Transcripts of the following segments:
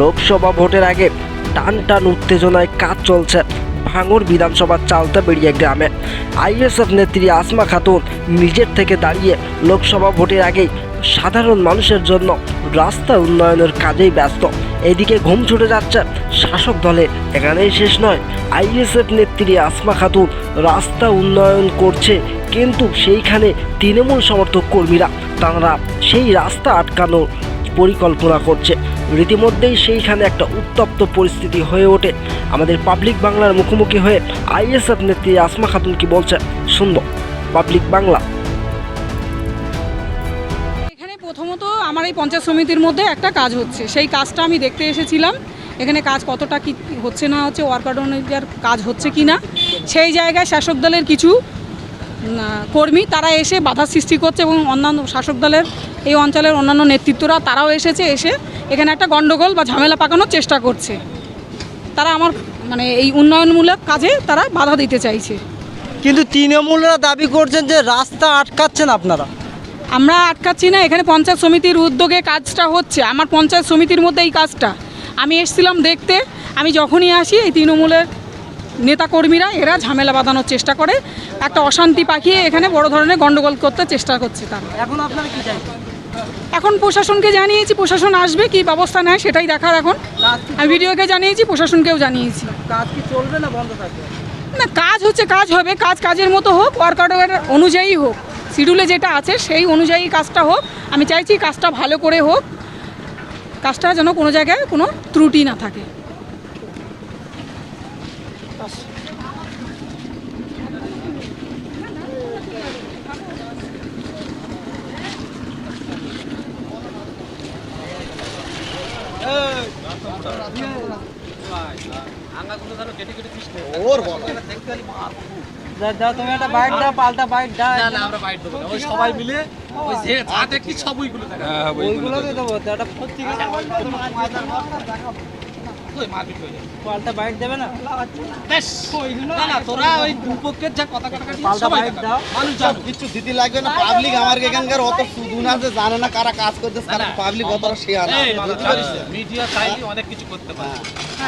লোকসভা ভোটের আগে টান টান উত্তেজনায় কাজ চলছে। ভাঙড় বিধানসভার চালতা বেরিয়ে গ্রামে। আইএসএফ নেত্রী আসমা খাতুন নিজের থেকে দাঁড়িয়ে লোকসভা ভোটের আগেই সাধারণ মানুষের জন্য রাস্তা উন্নয়নের কাজেই ব্যস্ত। এদিকে ঘুম ছুটে যাচ্ছে শাসক দলে। এখানেই শেষ নয়। আইএসএফ নেত্রী আসমা খাতুন রাস্তা উন্নয়ন করছে, কিন্তু সেইখানে তৃণমূল সমর্থক কর্মীরা, তাঁরা সেই রাস্তা আটকানোর পরিকল্পনা করছে। রীতিমধ্যেই সেইখানে একটা উত্তপ্ত পরিস্থিতি হয়ে ওঠে। আমাদের পাবলিক বাংলার মুখোমুখি হয়ে আইএসএফ নেত্রী আসমা খাতুন কি বলছে শুনব। পাবলিক বাংলা। এখানে প্রথমত আমার এই পঞ্চায়েত সমিতির মধ্যে একটা কাজ হচ্ছে। সেই কাজটা আমি দেখতে এসেছিলাম। এখানে কাজ কতটা কি হচ্ছে না হচ্ছে ওয়ার্কার কাজ হচ্ছে কি না সেই জায়গায় শাসক দলের কিছু কর্মী তারা এসে বাধা সৃষ্টি করছে এবং অন্যান্য শাসক দলের এই অঞ্চলের অন্যান্য নেতৃত্বরা তারাও এসেছে এসে এখানে একটা গণ্ডগোল বা ঝামেলা পাকানোর চেষ্টা করছে। তারা আমার মানে এই উন্নয়নমূলক কাজে তারা বাধা দিতে চাইছে। কিন্তু তৃণমূলরা দাবি করছেন যে রাস্তা আটকাচ্ছেন আপনারা। আমরা আটকাচ্ছি না এখানে পঞ্চায়েত সমিতির উদ্যোগে কাজটা হচ্ছে। আমার পঞ্চায়েত সমিতির মধ্যে এই কাজটা। আমি এসেছিলাম দেখতে আমি যখনই আসি এই তৃণমূলের নেতাকর্মীরা এরা ঝামেলা বাঁধানোর চেষ্টা করে। একটা অশান্তি পাকিয়ে এখানে বড় ধরনের গন্ডগোল করতে চেষ্টা করছে তারা। এখন আপনারা কি এখন প্রশাসনকে জানিয়েছি প্রশাসন আসবে কি ব্যবস্থা নেয় সেটাই দেখার এখন। আমি ভিডিওকে জানিয়েছি প্রশাসনকেও জানিয়েছি। কাজ কি চলবে না বন্ধ থাকবে? না কাজ হচ্ছে কাজ হবে কাজ কাজের মতো হোক ওয়ার্ক অর্ডার অনুযায়ী হোক। শিডিউলে যেটা আছে সেই অনুযায়ী কাজটা হোক। আমি চাইছি কাজটা ভালো করে হোক। কাজটা যেন কোনো জায়গায় কোনো ত্রুটি না থাকে। যা- যাও তুমি একটা বাইক দাও পাল্টা বাইক দাও না না আমরা বাইট দেবো ওই সবাই মিলে ওই যে সব ওইগুলো দেখা দেবো একটা পত্রিকা পাল্টা বাইক দেবে না? না না তোরা ওই দুপক্ষের যা কথা কাটাকাটি সবাই দাও। মানুষ জানো কিছু দিতে লাগবে না পাবলিক আমার এখানকার অত সুদু না জানে না কারা কাজ করতেছে কারা পাবলিক অতটা শেয়ার না। এই, বুঝতে পারিস মিডিয়া চাইলে অনেক কিছু করতে পারে।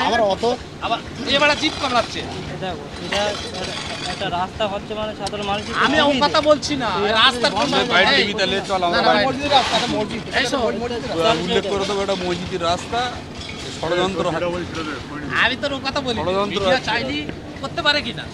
আমার অত? আবার এবারে জিপ কামড়াচ্ছে। দেখো এটা একটা- একটা রাস্তা হচ্ছে মানে সাধারণ মানুষ আমি ও কথা বলছি না। তাহলে চল আমরা মসজিদের রাস্তাটা মসজিদ। উল্লেখ করে দেবো এটা মসজিদের রাস্তা। ষড়যন্ত্র আমি তোর কথা বলি। চাইলেই করতে পারে কিনা?